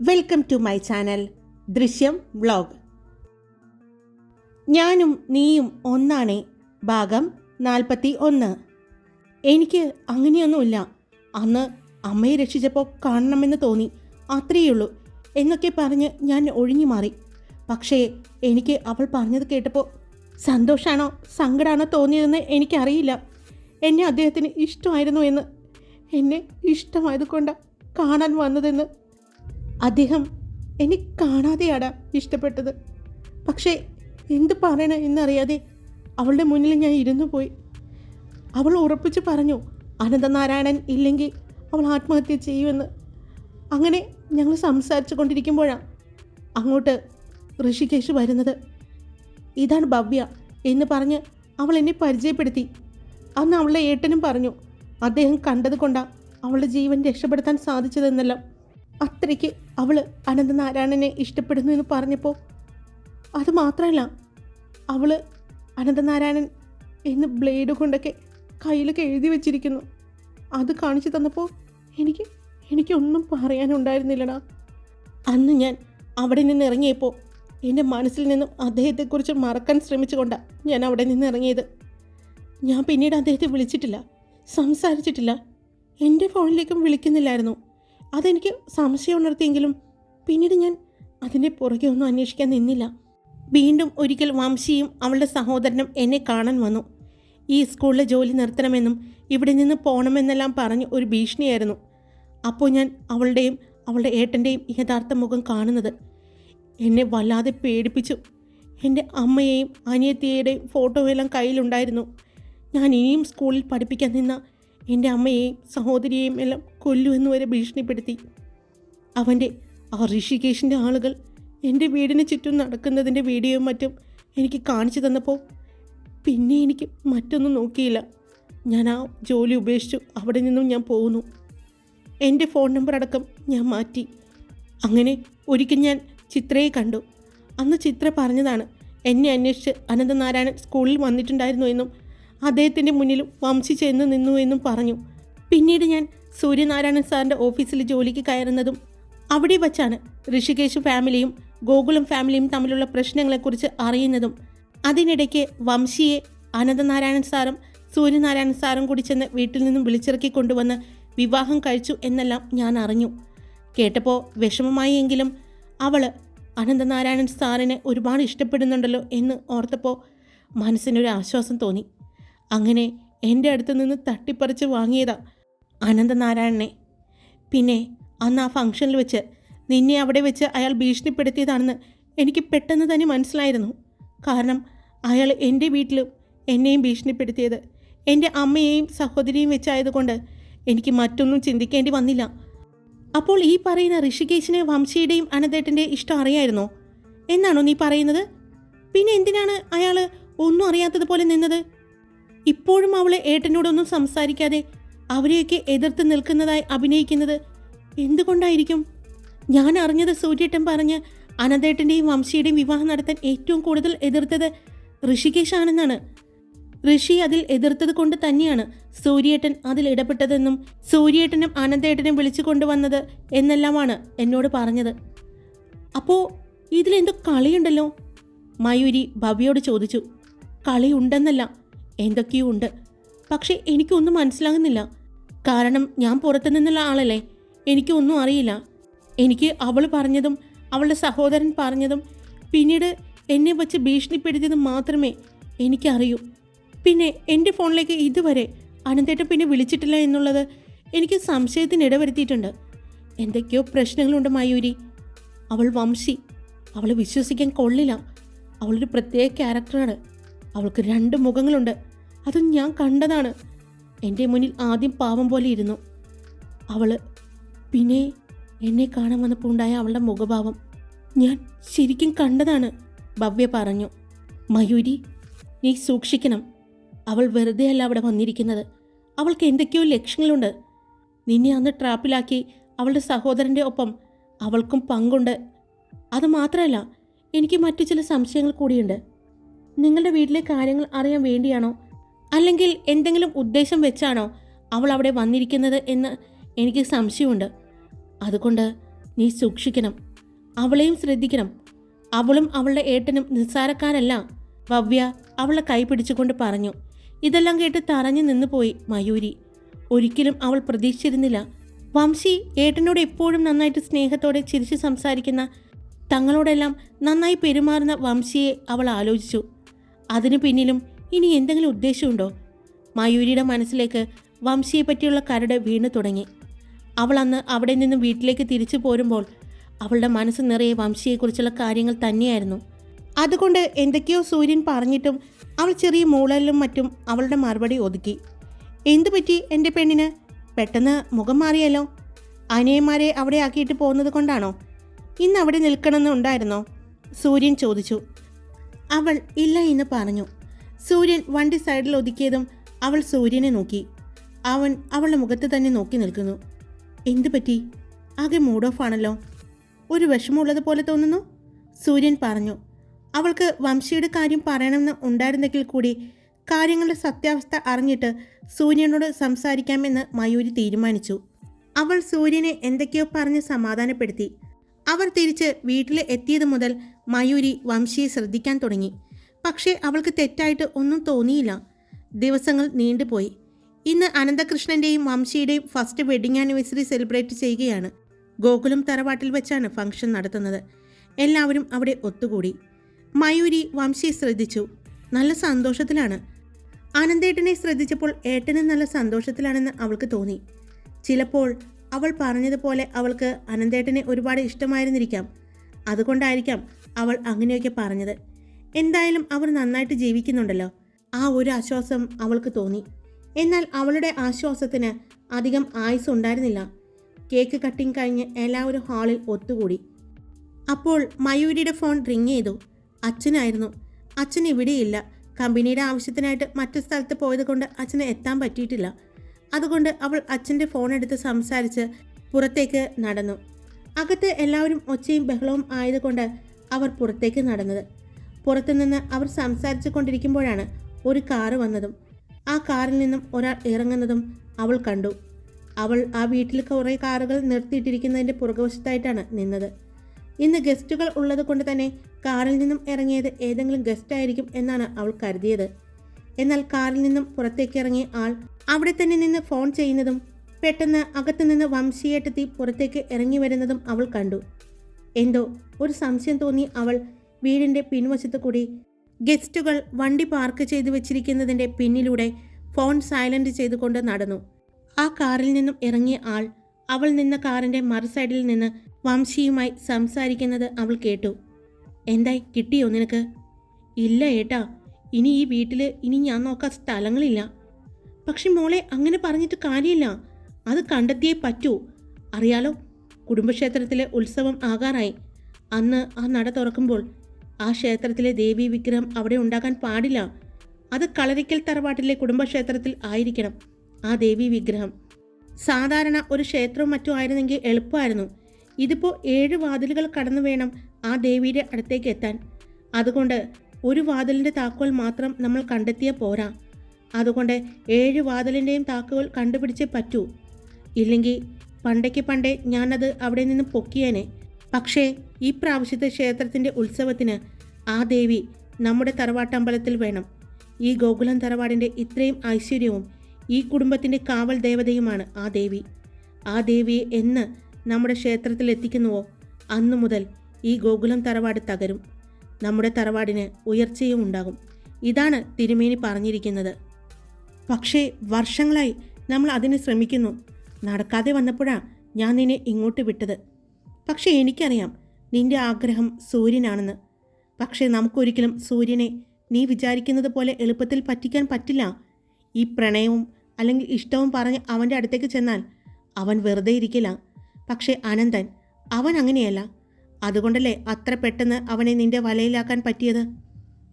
Welcome to my channel Drishyam vlog. ഞാനും നീയും ഒന്നാണേ ഭാഗം നാൽപ്പത്തി ഒന്ന്. എനിക്ക് അങ്ങനെയൊന്നുമില്ല. അന്ന് അമ്മയെ രക്ഷിച്ചപ്പോൾ കാണണമെന്ന് തോന്നി. അത്രയുള്ളൂ എന്നൊക്കെ പറഞ്ഞ് ഞാൻ ഒഴിഞ്ഞു മാറി. പക്ഷേ എനിക്ക് അവൾ പറഞ്ഞത് കേട്ടപ്പോൾ സന്തോഷാണോ സങ്കടമാണോ തോന്നിയതെന്ന് എനിക്കറിയില്ല. എന്നെ അദ്ദേഹത്തിന് ഇഷ്ടമായിരുന്നു എന്ന് എന്നെ ഇഷ്ടമായതുകൊണ്ട് കാണാൻ വന്നതെന്ന് അദ്ദേഹം എന്നെ കാണാതെയാടാ ഇഷ്ടപ്പെട്ടത്. പക്ഷേ എന്ത് പറയണം എന്നറിയാതെ അവളുടെ മുന്നിൽ ഞാൻ ഇരുന്നു പോയി. അവൾ ഉറപ്പിച്ച് പറഞ്ഞു അനന്തനാരായണൻ ഇല്ലെങ്കിൽ അവൾ ആത്മഹത്യ ചെയ്യുമെന്ന്. അങ്ങനെ ഞങ്ങൾ സംസാരിച്ചു കൊണ്ടിരിക്കുമ്പോഴാണ് അങ്ങോട്ട് ഋഷികേശ് വരുന്നത്. ഇതാണ് ഭവ്യ എന്ന് പറഞ്ഞ് അവൾ എന്നെ പരിചയപ്പെടുത്തി. അന്ന് അവളുടെ ഏട്ടനും പറഞ്ഞു അദ്ദേഹം കണ്ടത് കൊണ്ടാണ് അവളുടെ ജീവൻ രക്ഷപ്പെടുത്താൻ സാധിച്ചതെന്നെല്ലാം. അത്രയ്ക്ക് അവൾ അനന്തനാരായണനെ ഇഷ്ടപ്പെടുന്നു എന്ന് പറഞ്ഞപ്പോൾ അത് മാത്രമല്ല അവൾ അനന്തനാരായണൻ എന്ന് ബ്ലേഡ് കൊണ്ടൊക്കെ കയ്യിലൊക്കെ എഴുതി വെച്ചിരിക്കുന്നു. അത് കാണിച്ചു തന്നപ്പോൾ എനിക്ക് എനിക്കൊന്നും പറയാനുണ്ടായിരുന്നില്ലടാ. അന്ന് ഞാൻ അവിടെ നിന്ന് ഇറങ്ങിയപ്പോൾ എന്റെ മനസ്സിൽ നിന്നും അദ്ദേഹത്തെക്കുറിച്ച് മറക്കാൻ ശ്രമിച്ചുകൊണ്ടാണ് ഞാൻ അവിടെ നിന്ന് ഇറങ്ങിയത്. ഞാൻ പിന്നീട് അദ്ദേഹത്തെ വിളിച്ചിട്ടില്ല സംസാരിച്ചിട്ടില്ല. എന്റെ ഫോണിലേക്കും വിളിക്കുന്നില്ലായിരുന്നു. അതെനിക്ക് സംശയം ഉണർത്തിയെങ്കിലും പിന്നീട് ഞാൻ അതിന്റെ പുറകെ ഒന്നും അന്വേഷിക്കാൻ നിന്നില്ല. വീണ്ടും ഒരിക്കൽ വംശിയും അവളുടെ സഹോദരനും എന്നെ കാണാൻ വന്നു. ഈ സ്കൂളിലെ ജോലി നിർത്തണമെന്നും ഇവിടെ നിന്ന് പോകണമെന്നെല്ലാം പറഞ്ഞ് ഒരു ഭീഷണിയായിരുന്നു. അപ്പോൾ ഞാൻ അവളുടെയും അവളുടെ ഏട്ടന്റെയും യഥാർത്ഥ മുഖം കാണുന്നത്. എന്നെ വല്ലാതെ പേടിപ്പിച്ചു. എന്റെ അമ്മയെയും അനിയത്തിയുടെയും ഫോട്ടോയെല്ലാം കയ്യിലുണ്ടായിരുന്നു. ഞാൻ ഇനിയും സ്കൂളിൽ പഠിപ്പിക്കാൻ നിന്ന എന്റെ അമ്മയെയും സഹോദരിയെയും എല്ലാം കൊല്ലുമെന്ന് വരെ ഭീഷണിപ്പെടുത്തി. അവന്റെ ആ ഋഷികേശിന്റെ ആളുകൾ എന്റെ വീടിന് ചുറ്റും നടക്കുന്നതിന്റെ വീഡിയോയും മറ്റും എനിക്ക് കാണിച്ചു തന്നപ്പോൾ പിന്നെ എനിക്ക് മറ്റൊന്നും നോക്കിയില്ല. ഞാൻ ആ ജോലി ഉപേക്ഷിച്ചു. അവിടെ നിന്നും ഞാൻ പോകുന്നു. എന്റെ ഫോൺ നമ്പർ അടക്കം ഞാൻ മാറ്റി. അങ്ങനെ ഒരിക്കൽ ഞാൻ ചിത്രയെ കണ്ടു. അന്ന് ചിത്ര പറഞ്ഞതാണ് എന്നെ അന്വേഷിച്ച് അനന്തനാരായണൻ സ്കൂളിൽ വന്നിട്ടുണ്ടായിരുന്നു എന്നും അദ്ദേഹത്തിന്റെ മുന്നിൽ വംശി ചെന്ന് നിന്നു എന്നും പറഞ്ഞു. പിന്നീട് ഞാൻ സൂര്യനാരായണൻ സാറിന്റെ ഓഫീസിൽ ജോലിക്ക് കയറുന്നതും അവിടെ വച്ചാണ് ഋഷികേശ് ഫാമിലിയും ഗോകുലം ഫാമിലിയും തമ്മിലുള്ള പ്രശ്നങ്ങളെക്കുറിച്ച് അറിയുന്നതും. അതിനിടയ്ക്ക് വംശിയെ അനന്തനാരായണൻ സാറും സൂര്യനാരായണൻ സാറും കൂടി ചെന്ന് വീട്ടിൽ നിന്നും വിളിച്ചിറക്കി കൊണ്ടുവന്ന് വിവാഹം കഴിച്ചു എന്നെല്ലാം ഞാൻ അറിഞ്ഞു. കേട്ടപ്പോൾ വിഷമമായി എങ്കിലും അവൾ അനന്തനാരായണൻ സാറിനെ ഒരുപാട് ഇഷ്ടപ്പെടുന്നുണ്ടല്ലോ എന്ന് ഓർത്തപ്പോൾ മനസ്സിനൊരു ആശ്വാസം തോന്നി. അങ്ങനെ എന്റെ അടുത്ത് നിന്ന് തട്ടിപ്പറിച്ച് വാങ്ങിയതാ അനന്തനാരായണനെ. പിന്നെ അന്ന് ആ ഫംഗ്ഷനിൽ വെച്ച് നിന്നെ അവിടെ വെച്ച് അയാൾ ഭീഷണിപ്പെടുത്തിയതാണെന്ന് എനിക്ക് പെട്ടെന്ന് തന്നെ മനസ്സിലായിരുന്നു. കാരണം അയാൾ എന്റെ വീട്ടിലും എന്നെയും ഭീഷണിപ്പെടുത്തിയത് എന്റെ അമ്മയെയും സഹോദരിയും വെച്ചായതുകൊണ്ട് എനിക്ക് മറ്റൊന്നും ചിന്തിക്കേണ്ടി വന്നില്ല. അപ്പോൾ ഈ പറയുന്ന ഋഷികേശിന് വംശിയുടെയും അനന്തേട്ടന്റെ ഇഷ്ടം അറിയായിരുന്നോ? എന്നാണോ നീ പറയുന്നത്? പിന്നെ എന്തിനാണ് അയാൾ ഒന്നും അറിയാത്തതുപോലെ നിന്നത്? ഇപ്പോഴും അവളെ ഏട്ടനോടൊന്നും സംസാരിക്കാതെ അവരെയൊക്കെ എതിർത്ത് നിൽക്കുന്നതായി അഭിനയിക്കുന്നത് എന്തുകൊണ്ടായിരിക്കും? ഞാൻ അറിഞ്ഞത് സൂര്യേട്ടൻ പറഞ്ഞ് അനന്തേട്ടന്റെയും വംശിയുടെയും വിവാഹം നടത്താൻ ഏറ്റവും കൂടുതൽ എതിർത്തത് ഋഷികേഷ് ആണെന്നാണ് ഋഷി അതിൽ എതിർത്തത് കൊണ്ട് തന്നെയാണ് സൂര്യേട്ടൻ അതിൽ ഇടപെട്ടതെന്നും സൂര്യേട്ടനും അനന്തേട്ടനും വിളിച്ചു കൊണ്ടുവന്നത് എന്നെല്ലാമാണ് എന്നോട് പറഞ്ഞത്. അപ്പോൾ ഇതിലെന്തോ കളിയുണ്ടല്ലോ? മയൂരി ഭവ്യയോട് ചോദിച്ചു. കളിയുണ്ടെന്നല്ല എന്തൊക്കെയോ ഉണ്ട് പക്ഷേ എനിക്കൊന്നും മനസ്സിലാകുന്നില്ല. കാരണം ഞാൻ പുറത്തു നിന്നുള്ള ആളല്ലേ? എനിക്കൊന്നും അറിയില്ല. എനിക്ക് അവൾ പറഞ്ഞതും അവളുടെ സഹോദരൻ പറഞ്ഞതും പിന്നീട് എന്നെ വച്ച് ഭീഷണിപ്പെടുത്തിയതും മാത്രമേ എനിക്കറിയൂ. പിന്നെ എന്റെ ഫോണിലേക്ക് ഇതുവരെ അനന്തേട്ടൻ പിന്നെ വിളിച്ചിട്ടില്ല എന്നുള്ളത് എനിക്ക് സംശയത്തിന് ഇടവരുത്തിയിട്ടുണ്ട്. എന്തൊക്കെയോ പ്രശ്നങ്ങളുണ്ട് മയൂരി. അവൾ വംശി. അവളെ വിശ്വസിക്കാൻ കൊള്ളില്ല. അവളൊരു പ്രത്യേക ക്യാരക്ടറാണ്. അവൾക്ക് രണ്ട് മുഖങ്ങളുണ്ട്. അതും ഞാൻ കണ്ടതാണ്. എന്റെ മുന്നിൽ ആദ്യം പാവം പോലെ ഇരുന്നു. അവൾ പിന്നെ എന്നെ കാണാൻ വന്നപ്പോൾ ഉണ്ടായ അവളുടെ മുഖഭാവം ഞാൻ ശരിക്കും കണ്ടതാണ് ഭവ്യ പറഞ്ഞു. മയൂരി നീ സൂക്ഷിക്കണം. അവൾ വെറുതെ അല്ല അവിടെ വന്നിരിക്കുന്നത്. അവൾക്ക് എന്തൊക്കെയോ ലക്ഷ്യങ്ങളുണ്ട് നിന്നെ അന്ന് ട്രാപ്പിലാക്കി അവളുടെ സഹോദരന്റെ ഒപ്പം അവൾക്കും പങ്കുണ്ട്. അതുമാത്രമല്ല എനിക്ക് മറ്റു ചില സംശയങ്ങൾ കൂടിയുണ്ട്. നിങ്ങളുടെ വീട്ടിലെ കാര്യങ്ങൾ അറിയാൻ വേണ്ടിയാണോ അല്ലെങ്കിൽ എന്തെങ്കിലും ഉദ്ദേശം വെച്ചാണോ അവൾ അവിടെ വന്നിരിക്കുന്നത് എന്ന് എനിക്ക് സംശയമുണ്ട്. അതുകൊണ്ട് നീ സൂക്ഷിക്കണം. അവളെയും ശ്രദ്ധിക്കണം. അവളും അവളുടെ ഏട്ടനും നിസ്സാരക്കാരല്ല. ഭവ്യ അവളെ കൈ പിടിച്ചുകൊണ്ട് പറഞ്ഞു. ഇതെല്ലാം കേട്ട് തറഞ്ഞു നിന്നുപോയി മയൂരി. ഒരിക്കലും അവൾ പ്രതീക്ഷിച്ചിരുന്നില്ല. വംശി ഏട്ടനോട് എപ്പോഴും നന്നായിട്ട് സ്നേഹത്തോടെ ചിരിച്ചു സംസാരിക്കുന്ന തങ്ങളോടെല്ലാം നന്നായി പെരുമാറുന്ന വംശിയെ അവൾ ആലോചിച്ചു. അതിനു പിന്നിലും ഇനി എന്തെങ്കിലും ഉദ്ദേശമുണ്ടോ? മയൂരിയുടെ മനസ്സിലേക്ക് വംശിയെ പറ്റിയുള്ള കരട് വീണു തുടങ്ങി. അവൾ അന്ന് അവിടെ നിന്നും വീട്ടിലേക്ക് തിരിച്ചു പോരുമ്പോൾ അവളുടെ മനസ്സ് നിറയെ വംശിയെക്കുറിച്ചുള്ള കാര്യങ്ങൾ തന്നെയായിരുന്നു. അതുകൊണ്ട് എന്തൊക്കെയോ സൂര്യൻ പറഞ്ഞിട്ടും അവൾ ചെറിയ മൂളലിലും മറ്റും അവളുടെ മറുപടി ഒതുക്കി. എന്തു പറ്റി എന്റെ പെണ്ണിന്? പെട്ടെന്ന് മുഖം മാറിയല്ലോ. അനിയന്മാരെ അവിടെ ആക്കിയിട്ട് പോകുന്നത് കൊണ്ടാണോ? ഇന്ന് അവിടെ നിൽക്കണമെന്നുണ്ടായിരുന്നോ സൂര്യൻ ചോദിച്ചു. അവൾ ഇല്ല എന്ന് പറഞ്ഞു. സൂര്യൻ വണ്ടി സൈഡിൽ ഒതുക്കിയതും അവൾ സൂര്യനെ നോക്കി. അവൻ അവളുടെ മുഖത്ത് തന്നെ നോക്കി നിൽക്കുന്നു. എന്തു പറ്റി? ആകെ മൂഡ് ഓഫ് ആണല്ലോ. ഒരു വിഷമമുള്ളത് പോലെ തോന്നുന്നു? സൂര്യൻ പറഞ്ഞു. അവൾക്ക് വംശിയുടെ കാര്യം പറയണമെന്ന് ഉണ്ടായിരുന്നെങ്കിൽ കൂടി കാര്യങ്ങളുടെ സത്യാവസ്ഥ അറിഞ്ഞിട്ട് സൂര്യനോട് സംസാരിക്കാമെന്ന് മയൂരി തീരുമാനിച്ചു. അവൾ സൂര്യനെ എന്തൊക്കെയോ പറഞ്ഞ് സമാധാനപ്പെടുത്തി. അവർ തിരിച്ച് വീട്ടിൽ എത്തിയത് മുതൽ മയൂരി വംശിയെ ശ്രദ്ധിക്കാൻ തുടങ്ങി. പക്ഷേ അവൾക്ക് തെറ്റായിട്ട് ഒന്നും തോന്നിയില്ല. ദിവസങ്ങൾ നീണ്ടുപോയി. ഇന്ന് അനന്തകൃഷ്ണന്റെയും വംശിയുടെയും ഫസ്റ്റ് വെഡിങ് ആനിവേഴ്സറി സെലിബ്രേറ്റ് ചെയ്യുകയാണ്. ഗോകുലം തറവാട്ടിൽ വെച്ചാണ് ഫംഗ്ഷൻ നടത്തുന്നത്. എല്ലാവരും അവിടെ ഒത്തുകൂടി. മയൂരി വംശിയെ ശ്രദ്ധിച്ചു. നല്ല സന്തോഷത്തിലാണ്. അനന്തേട്ടനെ ശ്രദ്ധിച്ചപ്പോൾ ഏട്ടനും നല്ല സന്തോഷത്തിലാണെന്ന് അവൾക്ക് തോന്നി. ചിലപ്പോൾ അവൾ പറഞ്ഞതുപോലെ അവൾക്ക് അനന്തേട്ടനെ ഒരുപാട് ഇഷ്ടമായിരുന്നിരിക്കാം. അതുകൊണ്ടായിരിക്കാം അവൾ അങ്ങനെയൊക്കെ പറഞ്ഞത്. എന്തായാലും അവർ നന്നായിട്ട് ജീവിക്കുന്നുണ്ടല്ലോ. ആ ഒരു ആശ്വാസം അവൾക്ക് തോന്നി. എന്നാൽ അവളുടെ ആശ്വാസത്തിന് അധികം ആയുസ് ഉണ്ടായിരുന്നില്ല. കേക്ക് കട്ടിങ് കഴിഞ്ഞ് എല്ലാവരും ഹാളിൽ ഒത്തുകൂടി. അപ്പോൾ മയൂരിയുടെ ഫോൺ റിങ് ചെയ്തു. അച്ഛനായിരുന്നു. അച്ഛൻ ഇവിടെയില്ല. കമ്പനിയുടെ ആവശ്യത്തിനായിട്ട് മറ്റു സ്ഥലത്ത് പോയത് കൊണ്ട് അച്ഛന് എത്താൻ പറ്റിയിട്ടില്ല. അതുകൊണ്ട് അവൾ അച്ഛന്റെ ഫോൺ എടുത്ത് സംസാരിച്ച് പുറത്തേക്ക് നടന്നു. അകത്ത് എല്ലാവരും ഒച്ചയും ബഹളവും ആയതുകൊണ്ട് അവർ പുറത്തേക്ക് നടന്നത്. പുറത്തുനിന്ന് അവർ സംസാരിച്ചു കൊണ്ടിരിക്കുമ്പോഴാണ് ഒരു കാറ് വന്നതും ആ കാറിൽ നിന്നും ഒരാൾ ഇറങ്ങുന്നതും അവൾ കണ്ടു. അവൾ ആ വീട്ടിൽ കുറേ കാറുകൾ നിർത്തിയിട്ടിരിക്കുന്നതിന്റെ പുറകുവശത്തായിട്ടാണ് നിന്നത്. ഇന്ന് ഗസ്റ്റുകൾ ഉള്ളത് കൊണ്ട് തന്നെ കാറിൽ നിന്നും ഇറങ്ങിയത് ഏതെങ്കിലും ഗസ്റ്റ് ആയിരിക്കും എന്നാണ് അവൾ കരുതിയത്. എന്നാൽ കാറിൽ നിന്നും പുറത്തേക്ക് ഇറങ്ങിയ ആൾ അവിടെ തന്നെ നിന്ന് ഫോൺ ചെയ്യുന്നതും പെട്ടെന്ന് അകത്തു നിന്ന് വംശീയേട്ടെത്തി പുറത്തേക്ക് ഇറങ്ങി വരുന്നതും അവൾ കണ്ടു. എന്തോ ഒരു സംശയം തോന്നി അവൾ വീടിന്റെ പിൻവശത്ത് കൂടി ഗസ്റ്റുകൾ വണ്ടി പാർക്ക് ചെയ്തു വെച്ചിരിക്കുന്നതിന്റെ പിന്നിലൂടെ ഫോൺ സൈലന്റ് ചെയ്തുകൊണ്ട് നടന്നു. ആ കാറിൽ നിന്നും ഇറങ്ങിയ ആൾ അവൾ നിന്ന കാറിന്റെ മറുസൈഡിൽ നിന്ന് വംശിയുമായി സംസാരിക്കുന്നത് അവൾ കേട്ടു. എന്തായി കിട്ടിയോ നിനക്ക്? ഇല്ല ഏട്ടാ ഇനി ഈ വീട്ടിൽ ഇനി ഞാൻ നോക്കാൻ സ്ഥലങ്ങളില്ല. പക്ഷെ മോളെ അങ്ങനെ പറഞ്ഞിട്ട് കാര്യമില്ല. അത് കണ്ടെത്തിയേ പറ്റൂ. അറിയാലോ കുടുംബക്ഷേത്രത്തിലെ ഉത്സവം ആകാറായി. അന്ന് ആ നട തുറക്കുമ്പോൾ ആ ക്ഷേത്രത്തിലെ ദേവീ വിഗ്രഹം അവിടെ ഉണ്ടാകാൻ പാടില്ല. അത് കളരിക്കൽ തറവാട്ടിലെ കുടുംബക്ഷേത്രത്തിൽ ആയിരിക്കണം. ആ ദേവീ വിഗ്രഹം. സാധാരണ ഒരു ക്ഷേത്രവും മറ്റും ആയിരുന്നെങ്കിൽ എളുപ്പമായിരുന്നു. ഇതിപ്പോൾ ഏഴ് വാതിലുകൾ കടന്നു വേണം ആ ദേവിയുടെ അടുത്തേക്ക് എത്താൻ. അതുകൊണ്ട് ഒരു വാതിലിന്റെ താക്കോൽ മാത്രം നമ്മൾ കണ്ടെത്തിയ പോരാ. അതുകൊണ്ട് ഏഴ് വാതിലിന്റെയും താക്കോൽ കണ്ടുപിടിച്ചേ പറ്റൂ. ഇല്ലെങ്കിൽ പണ്ടയ്ക്ക് പണ്ടേ ഞാനത് അവിടെ നിന്ന് പൊക്കിയേനെ. പക്ഷേ ഈ പ്രാവശ്യത്തെ ക്ഷേത്രത്തിന്റെ ഉത്സവത്തിന് ആ ദേവി നമ്മുടെ തറവാട്ടമ്പലത്തിൽ വേണം. ഈ ഗോകുലം തറവാടിന്റെ ഇത്രയും ഐശ്വര്യവും ഈ കുടുംബത്തിന്റെ കാവൽ ദേവതയുമാണ് ആ ദേവി. ആ ദേവിയെ എന്ന് നമ്മുടെ ക്ഷേത്രത്തിൽ എത്തിക്കുന്നുവോ? അന്നു മുതൽ ഈ ഗോകുലം തറവാട് തകരും. നമ്മുടെ തറവാടിന് ഉയർച്ചയും ഉണ്ടാകും. ഇതാണ് തിരുമേനി പറഞ്ഞിരിക്കുന്നത്. പക്ഷേ വർഷങ്ങളായി നമ്മൾ അതിന് ശ്രമിക്കുന്നു. നടക്കാതെ വന്നപ്പോഴാണ് ഞാൻ നിന്നെ ഇങ്ങോട്ട് വിട്ടത്. പക്ഷേ എനിക്കറിയാം നിന്റെ ആഗ്രഹം സൂര്യനാണെന്ന്. പക്ഷേ നമുക്കൊരിക്കലും സൂര്യനെ നീ വിചാരിക്കുന്നത് പോലെ എളുപ്പത്തിൽ പറ്റിക്കാൻ പറ്റില്ല. ഈ പ്രണയവും അല്ലെങ്കിൽ ഇഷ്ടവും പറഞ്ഞ് അവന്റെ അടുത്തേക്ക് ചെന്നാൽ അവൻ വെറുതെ ഇരിക്കില്ല. പക്ഷേ അനന്തൻ അവൻ അങ്ങനെയല്ല. അതുകൊണ്ടല്ലേ അത്ര പെട്ടെന്ന് അവനെ നിന്റെ വലയിലാക്കാൻ പറ്റിയത്?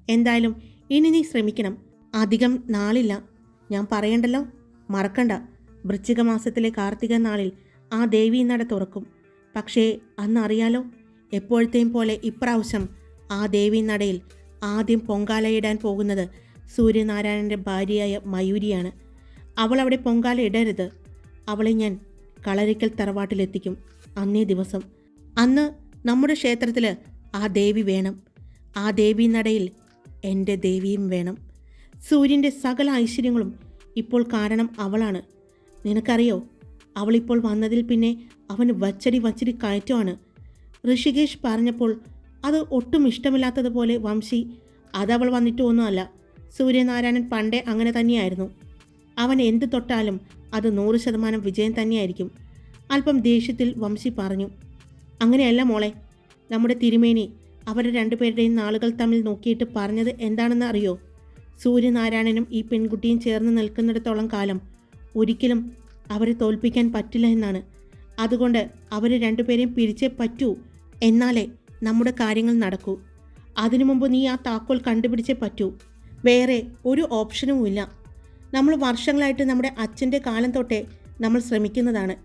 എന്തായാലും ഇനി നീ ശ്രമിക്കണം. അധികം നാളില്ല. ഞാൻ പറയണ്ടല്ലോ? മറക്കണ്ട. വൃശ്ചിക മാസത്തിലെ കാർത്തിക നാളിൽ ആ ദേവി നട തുറക്കും. പക്ഷേ അന്നറിയാലോ എപ്പോഴത്തെയും പോലെ ഇപ്രാവശ്യം ആ ദേവി നടയിൽ ആദ്യം പൊങ്കാലയിടാൻ പോകുന്നത് സൂര്യനാരായണന്റെ ഭാര്യയായ മയൂരിയാണ്. അവൾ അവിടെ പൊങ്കാല ഇടരുത്. അവളെ ഞാൻ കളരിക്കൽ തറവാട്ടിലെത്തിക്കും അന്നേ ദിവസം. അന്ന് നമ്മുടെ ക്ഷേത്രത്തിൽ ആ ദേവി വേണം. ആ ദേവി നടയിൽ എന്റെ ദേവിയും വേണം. സൂര്യന്റെ സകല ഐശ്വര്യങ്ങളും ഇപ്പോൾ കാരണം അവളാണ്. നിനക്കറിയോ? അവളിപ്പോൾ വന്നതിൽ പിന്നെ അവന് വച്ചടി വച്ചടി കയറ്റമാണ്. ഋഷികേഷ് പറഞ്ഞപ്പോൾ അത് ഒട്ടും ഇഷ്ടമില്ലാത്തതുപോലെ വംശി അതവൾ വന്നിട്ടൊന്നുമല്ല സൂര്യനാരായണൻ പണ്ടേ അങ്ങനെ തന്നെയായിരുന്നു. അവൻ എന്ത് തൊട്ടാലും അത് നൂറ് ശതമാനം വിജയം തന്നെയായിരിക്കും. അല്പം ദേഷ്യത്തിൽ വംശി പറഞ്ഞു അങ്ങനെയല്ല മോളെ നമ്മുടെ തിരുമേനി അവരുടെ രണ്ടുപേരുടെയും നാളുകൾ തമ്മിൽ നോക്കിയിട്ട് പറഞ്ഞത് എന്താണെന്ന് അറിയോ? സൂര്യനാരായണനും ഈ പെൺകുട്ടിയും ചേർന്ന് നിൽക്കുന്നിടത്തോളം കാലം ഒരിക്കലും അവരെ തോൽപ്പിക്കാൻ പറ്റില്ല എന്നാണ്. അതുകൊണ്ട് അവർ രണ്ടുപേരെയും പിരിച്ചേ പറ്റൂ. എന്നാലേ നമ്മുടെ കാര്യങ്ങൾ നടക്കൂ. അതിനു മുമ്പ് നീ ആ താക്കോൽ കണ്ടുപിടിച്ചേ പറ്റൂ. വേറെ ഒരു ഓപ്ഷനുമില്ല നമ്മൾ വർഷങ്ങളായിട്ട് നമ്മുടെ അച്ഛന്റെ കാലം തൊട്ടേ നമ്മൾ ശ്രമിക്കുന്നതാണ്.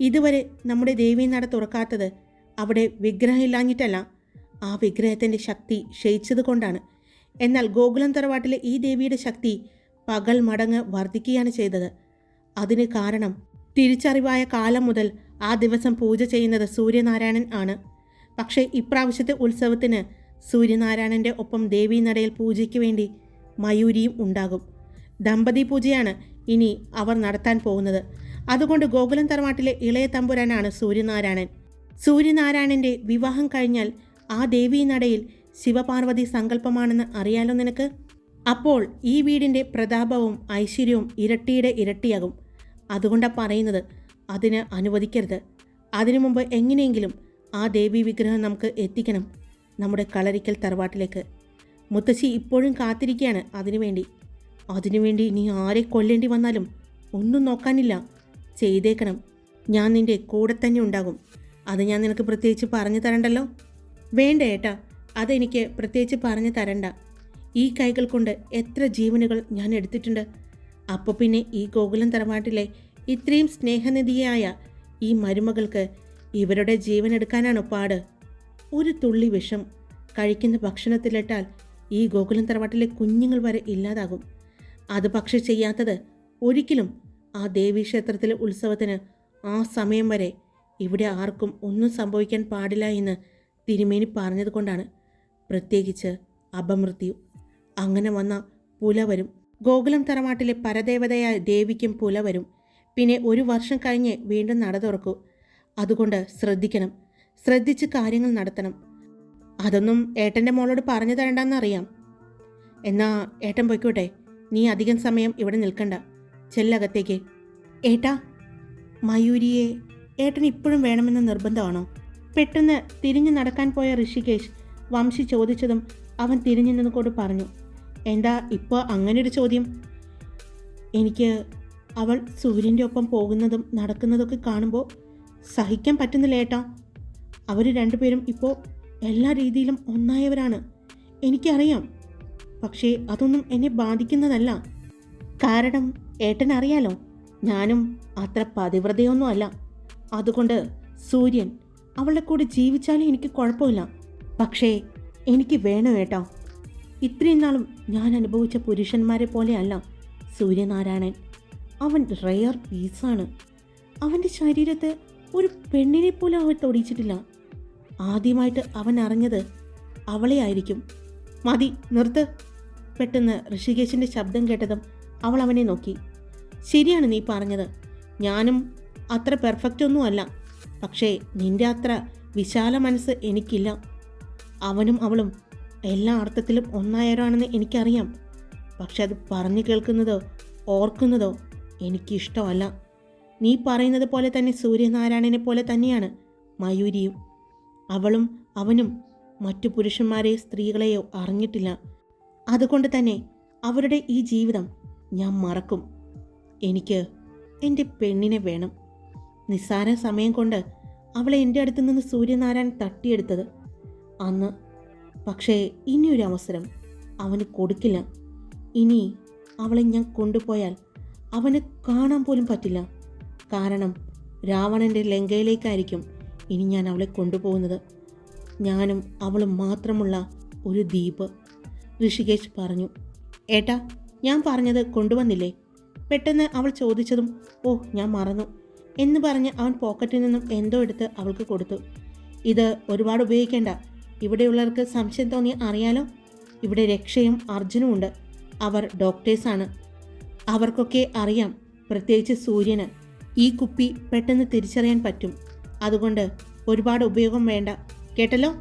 ഇതുവരെ നമ്മുടെ ദേവീ നട തുറക്കാത്തത് അവിടെ വിഗ്രഹം ഇല്ലാഞ്ഞിട്ടല്ല ആ വിഗ്രഹത്തിന്റെ ശക്തി ക്ഷയിച്ചത് കൊണ്ടാണ്. എന്നാൽ ഗോകുലം തറവാട്ടിലെ ഈ ദേവിയുടെ ശക്തി പകൽ മടങ്ങ് വർദ്ധിക്കുകയാണ് ചെയ്തത്. അതിന് കാരണം തിരിച്ചറിവായ കാലം മുതൽ ആ ദിവസം പൂജ ചെയ്യുന്നത് സൂര്യനാരായണൻ ആണ്. പക്ഷേ ഇപ്രാവശ്യത്തെ ഉത്സവത്തിന് സൂര്യനാരായണന്റെ ഒപ്പം ദേവീ നടയിൽ പൂജയ്ക്ക് വേണ്ടി മയൂരിയും ഉണ്ടാകും. ദമ്പതി പൂജയാണ് ഇനി അവർ നടത്താൻ പോകുന്നത്. അതുകൊണ്ട് ഗോകുലം തറവാട്ടിലെ ഇളയ തമ്പുരാനാണ് സൂര്യനാരായണൻ. സൂര്യനാരായണന്റെ വിവാഹം കഴിഞ്ഞാൽ ആ ദേവീ നടയിൽ ശിവപാർവതി സങ്കല്പമാണെന്ന് അറിയാലോ നിനക്ക്? അപ്പോൾ ഈ വീടിന്റെ പ്രതാപവും ഐശ്വര്യവും ഇരട്ടിയുടെ ഇരട്ടിയാകും. അതുകൊണ്ടാണ് പറയുന്നത് അതിന് അനുവദിക്കരുത്. അതിനു മുമ്പ് എങ്ങനെയെങ്കിലും ആ ദേവി വിഗ്രഹം നമുക്ക് എത്തിക്കണം നമ്മുടെ കളരിക്കൽ തറവാട്ടിലേക്ക്. മുത്തശ്ശി ഇപ്പോഴും കാത്തിരിക്കുകയാണ് അതിനുവേണ്ടി. അതിനുവേണ്ടി നീ ആരെ കൊല്ലേണ്ടി വന്നാലും ഒന്നും നോക്കാനില്ല. ചെയ്തേക്കണം. ഞാൻ നിന്റെ കൂടെ തന്നെ ഉണ്ടാകും. അത് ഞാൻ നിനക്ക് പ്രത്യേകിച്ച് പറഞ്ഞു തരണ്ടല്ലോ? വേണ്ട ഏട്ടാ അതെനിക്ക് പ്രത്യേകിച്ച് പറഞ്ഞു തരണ്ട. ഈ കൈകൾ കൊണ്ട് എത്ര ജീവനുകൾ ഞാൻ എടുത്തിട്ടുണ്ട്. അപ്പോൾ പിന്നെ ഈ ഗോകുലം തറവാട്ടിലെ ഇത്രയും സ്നേഹനിധിയായ ഈ മരുമകൾക്ക് ഇവരുടെ ജീവൻ എടുക്കാനാണ് പാട്. ഒരു തുള്ളി വിഷം കഴിക്കുന്ന ഭക്ഷണത്തിലിട്ടാൽ ഈ ഗോകുലം തറവാട്ടിലെ കുഞ്ഞുങ്ങൾ വരെ ഇല്ലാതാകും. അത് പക്ഷെ ചെയ്യാത്തത് ഒരിക്കലും ആ ദേവീക്ഷേത്രത്തിലെ ഉത്സവത്തിന് ആ സമയം വരെ ഇവിടെ ആർക്കും ഒന്നും സംഭവിക്കാൻ പാടില്ല എന്ന് തിരുമേനി പറഞ്ഞതുകൊണ്ടാണ്. പ്രത്യേകിച്ച് അപമൃത്യു. അങ്ങനെ വന്ന പുലവരും ഗോകുലം തറവാട്ടിലെ പരദേവതയായ ദേവിക്കും പുലവരും പിന്നെ ഒരു വർഷം കഴിഞ്ഞ് വീണ്ടും നട തുറക്കൂ. അതുകൊണ്ട് ശ്രദ്ധിക്കണം. ശ്രദ്ധിച്ച് കാര്യങ്ങൾ നടത്തണം. അതൊന്നും ഏട്ടന്റെ മോളോട് പറഞ്ഞു തരണ്ടെന്നറിയാം. എന്നാ ഏട്ടൻ പൊയ്ക്കോട്ടെ. നീ അധികം സമയം ഇവിടെ നിൽക്കണ്ട. ചെല്ലകത്തേക്ക് ഏട്ടാ മയൂരിയെ ഏട്ടൻ ഇപ്പോഴും വേണമെന്ന് നിർബന്ധമാണോ? പെട്ടെന്ന് തിരിഞ്ഞു നടക്കാൻ പോയ ഋഷികേശ് വംശി ചോദിച്ചതും അവൻ തിരിഞ്ഞു നിന്നുകൊണ്ട് പറഞ്ഞു എന്താ ഇപ്പോൾ അങ്ങനൊരു ചോദ്യം? എനിക്ക് അവൾ സൂര്യന്റെ ഒപ്പം പോകുന്നതും നടക്കുന്നതൊക്കെ കാണുമ്പോൾ സഹിക്കാൻ പറ്റുന്നില്ല ഏട്ടാ. അവർ രണ്ടുപേരും ഇപ്പോൾ എല്ലാ രീതിയിലും ഒന്നായവരാണ്. എനിക്കറിയാം. പക്ഷേ അതൊന്നും എന്നെ ബാധിക്കുന്നതല്ല. കാരണം ഏട്ടൻ അറിയാലോ ഞാനും അത്ര പതിവ്രതയൊന്നും അല്ല. അതുകൊണ്ട് സൂര്യൻ അവളുടെ കൂടെ ജീവിച്ചാലും എനിക്ക് കുഴപ്പമില്ല. പക്ഷേ എനിക്ക് വേണം ഏട്ടാ. ഇത്രയും നാളും ഞാൻ അനുഭവിച്ച പുരുഷന്മാരെ പോലെയല്ല സൂര്യനാരായണൻ. അവൻ റെയർ പീസാണ് അവന്റെ ശരീരത്തെ ഒരു പെണ്ണിനെ പോലും അവൻ തൊടിയിച്ചിട്ടില്ല. ആദ്യമായിട്ട് അവൻ അറിഞ്ഞത് അവളെ ആയിരിക്കും. മതി നിർത്ത്. പെട്ടെന്ന് ഋഷികേശിന്റെ ശബ്ദം കേട്ടതും അവൾ അവനെ നോക്കി. ശരിയാണ് നീ പറഞ്ഞത്. ഞാനും അത്ര പെർഫെക്റ്റ് ഒന്നുമല്ല പക്ഷേ നിന്റെ അത്ര വിശാല മനസ്സ് എനിക്കില്ല. അവനും അവളും എല്ലാ അർത്ഥത്തിലും ഒന്നായവരാണെന്ന് എനിക്കറിയാം. പക്ഷെ അത് പറഞ്ഞു കേൾക്കുന്നതോ ഓർക്കുന്നതോ എനിക്കിഷ്ടമല്ല. നീ പറയുന്നത് പോലെ തന്നെ സൂര്യനാരായണനെ പോലെ തന്നെയാണ് മയൂരിയും. അവളും അവനും മറ്റു പുരുഷന്മാരെയോ സ്ത്രീകളെയോ അറിഞ്ഞിട്ടില്ല. അതുകൊണ്ട് തന്നെ അവരുടെ ഈ ജീവിതം ഞാൻ മറക്കും. എനിക്ക് എന്റെ പെണ്ണിനെ വേണം. നിസ്സാര സമയം കൊണ്ട് അവളെ എന്റെ അടുത്ത് നിന്ന് സൂര്യനാരായണൻ തട്ടിയെടുത്തത്. അന്ന് പക്ഷേ ഇനിയൊരു അവസരം അവന് കൊടുക്കില്ല. ഇനി അവളെ ഞാൻ കൊണ്ടുപോയാൽ അവന് കാണാൻ പോലും പറ്റില്ല. കാരണം രാവണന്റെ ലങ്കയിലേക്കായിരിക്കും ഇനി ഞാൻ അവളെ കൊണ്ടുപോകുന്നത്. ഞാനും അവളും മാത്രമുള്ള ഒരു ദ്വീപ്. ഋഷികേശ് പറഞ്ഞു ഏട്ടാ ഞാൻ പറഞ്ഞത് കൊണ്ടുവന്നില്ലേ? പെട്ടെന്ന് അവൾ ചോദിച്ചതും ഓ ഞാൻ മറന്നു എന്ന് പറഞ്ഞ് അവൻ പോക്കറ്റിൽ നിന്നും എന്തോ എടുത്ത് അവൾക്ക് കൊടുത്തു. ഇത് ഒരുപാട് ഉപയോഗിക്കേണ്ട. ഇവിടെയുള്ളവർക്ക് സംശയം തോന്നി അറിയാലോ? ഇവിടെ രക്ഷയും അർജുനും ഉണ്ട്. അവർ ഡോക്ടേഴ്സാണ്. അവർക്കൊക്കെ അറിയാം പ്രത്യേകിച്ച് സൂര്യന്. ഈ കുപ്പി പെട്ടെന്ന് തിരിച്ചറിയാൻ പറ്റും. അതുകൊണ്ട് ഒരുപാട് ഉപയോഗം വേണ്ട. കേട്ടല്ലോ?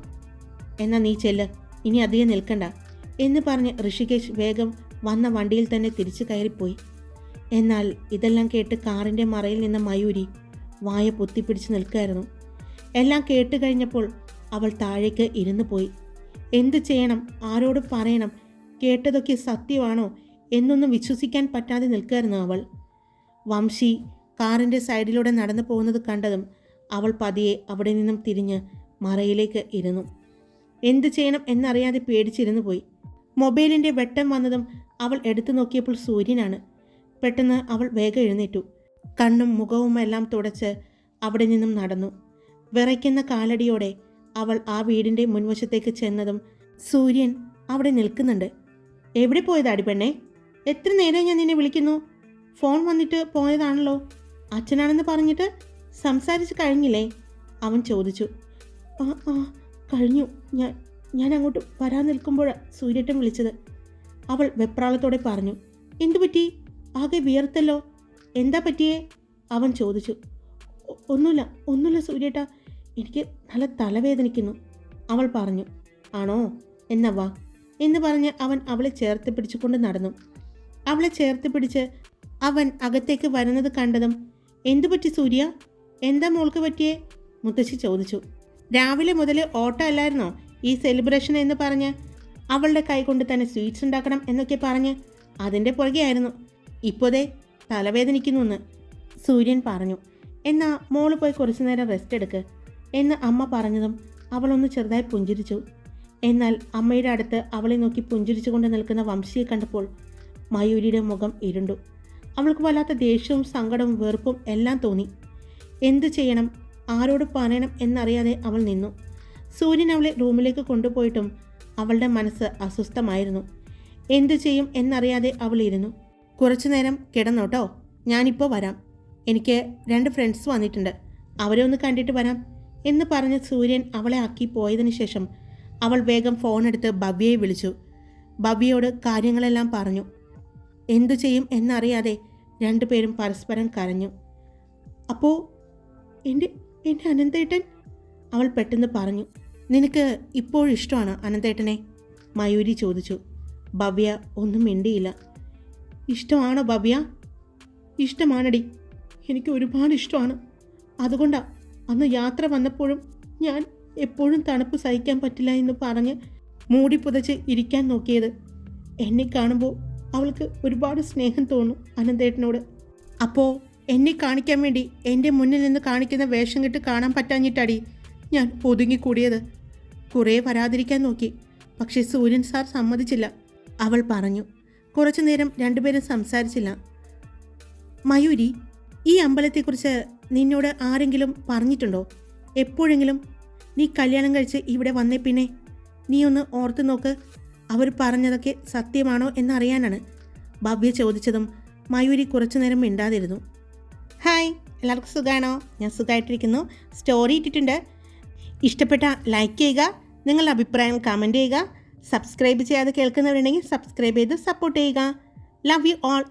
എന്നാ നീ ചെല്ല്. ഇനി അധികം നിൽക്കണ്ട. എന്ന് പറഞ്ഞ് ഋഷികേശ് വേഗം വന്ന വണ്ടിയിൽ തന്നെ തിരിച്ചു കയറിപ്പോയി. എന്നാൽ ഇതെല്ലാം കേട്ട് കാറിന്റെ മറയിൽ നിന്ന മയൂരി വായ പൊത്തിപ്പിടിച്ച് നിൽക്കുകയായിരുന്നു. എല്ലാം കേട്ട് കഴിഞ്ഞപ്പോൾ അവൾ താഴേക്ക് ഇരുന്നു പോയി. എന്ത് ചെയ്യണം? ആരോട് പറയണം? കേട്ടതൊക്കെ സത്യമാണോ? എന്നൊന്നും വിശ്വസിക്കാൻ പറ്റാതെ നിൽക്കുകയായിരുന്നു അവൾ. വംശി കാറിന്റെ സൈഡിലൂടെ നടന്നു പോകുന്നത് കണ്ടതും അവൾ പതിയെ അവിടെ നിന്നും തിരിഞ്ഞ് മറയിലേക്ക് ഇരുന്നു. എന്ത് ചെയ്യണം എന്നറിയാതെ പേടിച്ചിരുന്നു പോയി. മൊബൈലിന്റെ വെട്ടം വന്നതും അവൾ എടുത്തു നോക്കിയപ്പോൾ സൂര്യനാണ്. പെട്ടെന്ന് അവൾ വേഗം എഴുന്നേറ്റു. കണ്ണും മുഖവും എല്ലാം തുടച്ച് അവിടെ നിന്നും നടന്നു. വിറയ്ക്കുന്ന കാലടിയോടെ അവൾ ആ വീടിന്റെ മുൻവശത്തേക്ക് ചെന്നതും സൂര്യൻ അവിടെ നിൽക്കുന്നുണ്ട്. എവിടെ പോയതാടി പെണ്ണേ? എത്ര നേരം ഞാൻ നിന്നെ വിളിക്കുന്നു? ഫോൺ വന്നിട്ട് പോയതാണല്ലോ. അച്ഛനാണെന്ന് പറഞ്ഞിട്ട് സംസാരിച്ച് കഴിഞ്ഞില്ലേ? അവൻ ചോദിച്ചു. ആ ആ കഴിഞ്ഞു. ഞാൻ ഞാൻ അങ്ങോട്ട് വരാൻ നിൽക്കുമ്പോഴാണ് സൂര്യട്ടൻ വിളിച്ചത്. അവൾ വെപ്രാളത്തോടെ പറഞ്ഞു. എന്തു പറ്റി? ആകെ വിയർത്തല്ലോ. എന്താ പറ്റിയേ? അവൻ ചോദിച്ചു. ഒന്നുമില്ല ഒന്നുമില്ല സൂര്യേട്ട. എനിക്ക് നല്ല തലവേദനിക്കുന്നു. അവൾ പറഞ്ഞു. ആണോ? എന്നാ എന്ന് പറഞ്ഞ് അവൻ അവളെ ചേർത്ത് പിടിച്ചുകൊണ്ട് നടന്നു. അവളെ ചേർത്ത് പിടിച്ച് അവൻ അകത്തേക്ക് വരുന്നത് കണ്ടതും എന്തു പറ്റി സൂര്യ? എന്താ മോൾക്ക് പറ്റിയേ? മുത്തശ്ശി ചോദിച്ചു. രാവിലെ മുതൽ ഓട്ടം അല്ലായിരുന്നോ? ഈ സെലിബ്രേഷൻ എന്ന് പറഞ്ഞ് അവളുടെ കൈ കൊണ്ട് തന്നെ സ്വീറ്റ്സ് ഉണ്ടാക്കണം എന്നൊക്കെ പറഞ്ഞ് അതിന്റെ പുറകെയായിരുന്നു ഇപ്പോതേ തലവേദനിക്കുന്നു എന്ന് സൂര്യൻ പറഞ്ഞു. എന്നാ മോൾ പോയി കുറച്ചു നേരം റെസ്റ്റ് എടുക്ക് എന്ന് അമ്മ പറഞ്ഞതും അവളൊന്ന് ചെറുതായി പുഞ്ചിരിച്ചു. എന്നാൽ അമ്മയുടെ അടുത്ത് അവളെ നോക്കി പുഞ്ചിരിച്ചുകൊണ്ട് നിൽക്കുന്ന വംശിയെ കണ്ടപ്പോൾ മയൂരിയുടെ മുഖം ഇരുണ്ടു. അവൾക്ക് വല്ലാത്ത ദേഷ്യവും സങ്കടവും വെറുപ്പും എല്ലാം തോന്നി. എന്തു ചെയ്യണം? ആരോട് പറയണം എന്നറിയാതെ അവൾ നിന്നു. സൂര്യൻ അവളെ റൂമിലേക്ക് കൊണ്ടുപോയിട്ടും അവളുടെ മനസ്സ് അസ്വസ്ഥമായിരുന്നു. എന്തു ചെയ്യും എന്നറിയാതെ അവൾ ഇരുന്നു. കുറച്ചു നേരം കിടന്നോട്ടോ ഞാനിപ്പോൾ വരാം. എനിക്ക് രണ്ട് ഫ്രണ്ട്സ് വന്നിട്ടുണ്ട്. അവരെ ഒന്ന് കണ്ടിട്ട് വരാം എന്ന് പറഞ്ഞ് സൂര്യൻ അവളെ ആക്കി പോയതിനു ശേഷം അവൾ വേഗം ഫോണെടുത്ത് ഭവ്യയെ വിളിച്ചു. ഭവ്യയോട് കാര്യങ്ങളെല്ലാം പറഞ്ഞു. എന്തു ചെയ്യും എന്നറിയാതെ രണ്ടുപേരും പരസ്പരം കരഞ്ഞു. അപ്പോൾ എന്റെ എന്റെ അനന്തേട്ടൻ? അവൾ പെട്ടെന്ന് പറഞ്ഞു. നിനക്ക് ഇപ്പോഴും ഇഷ്ടമാണ് അനന്തേട്ടനെ? മയൂരി ചോദിച്ചു. ഭവ്യ ഒന്നും മിണ്ടിയില്ല. ഇഷ്ടമാണോ ഭവ്യ? ഇഷ്ടമാണടി. എനിക്ക് ഒരുപാട് ഇഷ്ടമാണ്. അതുകൊണ്ടാണ് അന്ന് യാത്ര വന്നപ്പോഴും ഞാൻ എപ്പോഴും തണുപ്പ് സഹിക്കാൻ പറ്റില്ല എന്ന് പറഞ്ഞ് മൂടി പുതച്ച് ഇരിക്കാൻ നോക്കിയത്. എന്നെ കാണുമ്പോൾ അവൾക്ക് ഒരുപാട് സ്നേഹം തോന്നും അനന്തേട്ടനോട്. അപ്പോൾ എന്നെ കാണിക്കാൻ വേണ്ടി എന്റെ മുന്നിൽ നിന്ന് കാണിക്കുന്ന വേഷം കെട്ട് കാണാൻ പറ്റാഞ്ഞിട്ടടി ഞാൻ ഒതുങ്ങിക്കൂടിയത്. കുറേ വരാതിരിക്കാൻ നോക്കി. പക്ഷേ സൂര്യൻ സാർ സമ്മതിച്ചില്ല. അവൾ പറഞ്ഞു. കുറച്ചു നേരം രണ്ടുപേരും സംസാരിച്ചില്ല. മയൂരി ഈ അമ്പലത്തെക്കുറിച്ച് നിന്നോട് ആരെങ്കിലും പറഞ്ഞിട്ടുണ്ടോ? എപ്പോഴെങ്കിലും? നീ കല്യാണം കഴിച്ച് ഇവിടെ വന്നേ പിന്നെ. നീ ഒന്ന് ഓർത്തു നോക്ക്. അവർ പറഞ്ഞതൊക്കെ സത്യമാണോ എന്നറിയാനാണ് ഭവ്യ ചോദിച്ചതും മയൂരി കുറച്ചു നേരം മിണ്ടാതിരുന്നു. ഹായ് എല്ലാവർക്കും സുഖമാണോ ഞാൻ സുഖമായിട്ടിരിക്കുന്നു സ്റ്റോറി ഇട്ടിട്ടുണ്ട്. ഇഷ്ടപ്പെട്ട ലൈക്ക് ചെയ്യുക നിങ്ങളുടെ അഭിപ്രായം കമന്റ് ചെയ്യുക സബ്സ്ക്രൈബ് ചെയ്യാതെ കേൾക്കുന്നവരുണ്ടെങ്കിൽ സബ്സ്ക്രൈബ് ചെയ്ത് സപ്പോർട്ട് ചെയ്യുക. Love you all